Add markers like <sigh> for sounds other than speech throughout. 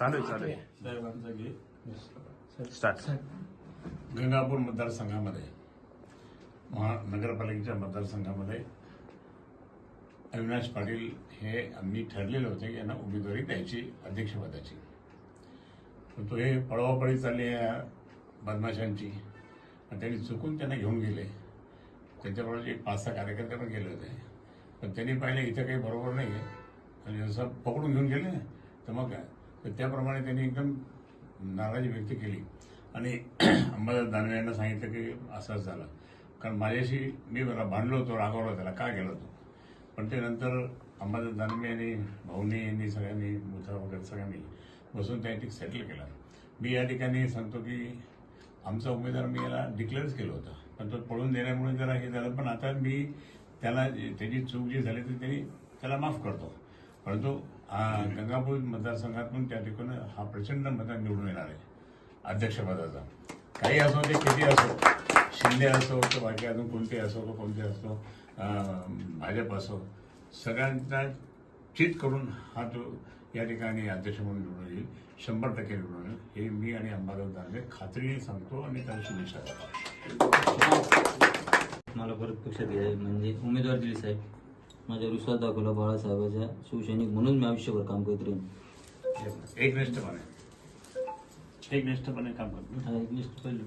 चालू आहे चालू आहे. साहेबांचा घे. स्टार्ट गंगापूर मतदारसंघामध्ये महानगरपालिकेच्या मतदारसंघामध्ये अविनाश पाटील हे आम्ही ठरलेले होते की यांना उमेदवारी द्यायची अध्यक्षपदाची. पण तो हे पळवापळी चालली आहे या बदमाशांची. आणि त्यांनी चुकून त्यांना घेऊन गेले. त्यांच्याबरोबर एक पाच सहा कार्यकर्ते पण गेले होते. पण त्यांनी पाहिलं इथं काही बरोबर नाही आहे आणि जसं पकडून घेऊन गेले तर मग काय? तर त्याप्रमाणे त्यांनी एकदम नाराजी व्यक्त केली. आणि <clears throat> अंबादास दानवे यांना सांगितलं की असंच झालं. कारण माझ्याशी मी मला भांडलो होतो रागावला त्याला का गेलो होतो पण ते नंतर अंबादास दानवे यांनी भाऊनी यांनी सगळ्यांनी मुथा वगैरे सगळ्यांनी बसून त्या ठिक सेटल केला. मी या ठिकाणी सांगतो की आमचा उमेदवार मी याला डिक्लेअरच केलं होतं. पण तो पळून देण्यामुळे जरा हे झालं. पण आता मी त्याला त्याची चूक जी झाली ती त्यांनी त्याला माफ करतो. परंतु गंगापूर मतदारसंघातून त्या ठिकाणी हा प्रचंड मतदार निवडून येणार आहे अध्यक्षपदाचा काही असो ते किती असो शिंदे असो तर बाकी अजून कोणते असो का कोणते असो भाजप असो सगळ्यांचा चित करून हा तो या ठिकाणी अध्यक्ष म्हणून निवडून येईल शंभर टक्के निवडून येईल. हे मी आणि अंबादास दानवे खात्रीने सांगतो आणि त्याला शुभेच्छा देतो. मला परत पक्ष घ्यायला म्हणजे उमेदवार दिली साहेब. माझ्यावर विश्वास दाखवला बाळासाहेबाच्या शिवसैनिक म्हणून मी आयुष्यभर काम करत राहीन. एकनिष्ठपणे एकनिष्ठपणे काम करतो. हा एक निष्ठ पहिलं.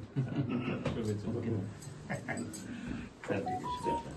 <laughs>